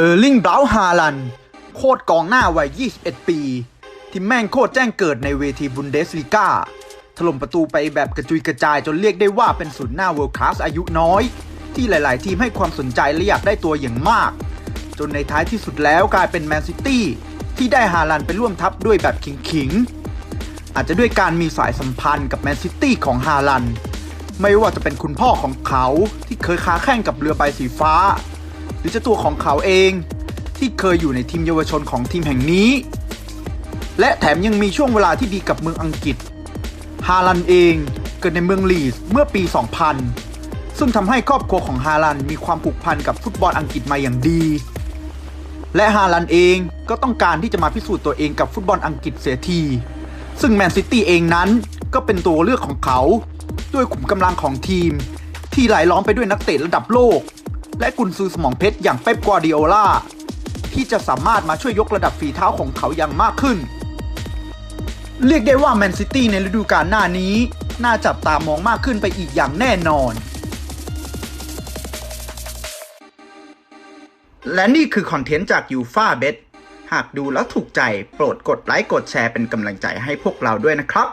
เออร์ลิงบราวน์ฮาลัน โคตรกองหน้าวัย 21 ปี ที่แม่งโคตรแจ้งเกิดในเวทีบุนเดสลีกาถล่มประตูไปแบบกระจุยกระจายจนเรียกได้ว่าเป็นศูนย์หน้าเวิลด์คลาสอายุน้อย ที่หลาย ๆ ทีมให้ความสนใจและอยากได้ตัวอย่างมาก จนในท้ายที่สุดแล้วกลายเป็นแมนซิตี้ที่ได้ฮาลันไปร่วมทัพด้วยแบบขิง ๆ อาจจะด้วยการมีสายสัมพันธ์กับแมนซิตี้ของฮาลัน ไม่ว่าจะเป็นคุณพ่อของเขาที่เคยค้าแข่งกับเรือใบสีฟ้า หรือจะตัวของเขาเอง ที่เคยอยู่ในทีมเยาวชนของทีมแห่งนี้ และแถมยังมีช่วงเวลาที่ดีกับเมืองอังกฤษ ฮาลันเองเกิดในเมืองลีสเมื่อปี 2000 ซึ่งทำให้ครอบครัวของฮาลันมีความผูกพันกับฟุตบอลอังกฤษมาอย่างดี และฮาลันเองก็ต้องการที่จะมาพิสูจน์ตัวเองกับฟุตบอลอังกฤษเสียที ซึ่งแมนซิตี้เองนั้นก็เป็นตัวเลือกของเขา ด้วยขุมกำลังของทีมที่หลายล้อมไปด้วยนักเตะระดับโลก และกุนซือสมองเพชรอย่างเป๊ปกวาดิโอลาที่จะสามารถมาช่วยยกระดับฝีเท้าของเขาอย่างมากขึ้น เรียกได้ว่าแมนซิตี้ในฤดูกาลหน้านี้ น่าจับตามองมากขึ้นไปอีกอย่างแน่นอน และนี่คือคอนเทนต์จากยูฟาเบ t หากดูแล้วถูกใจโปรดกดไลค์กดแชร์เป็นกำลังใจให้พวกเราด้วยนะครับ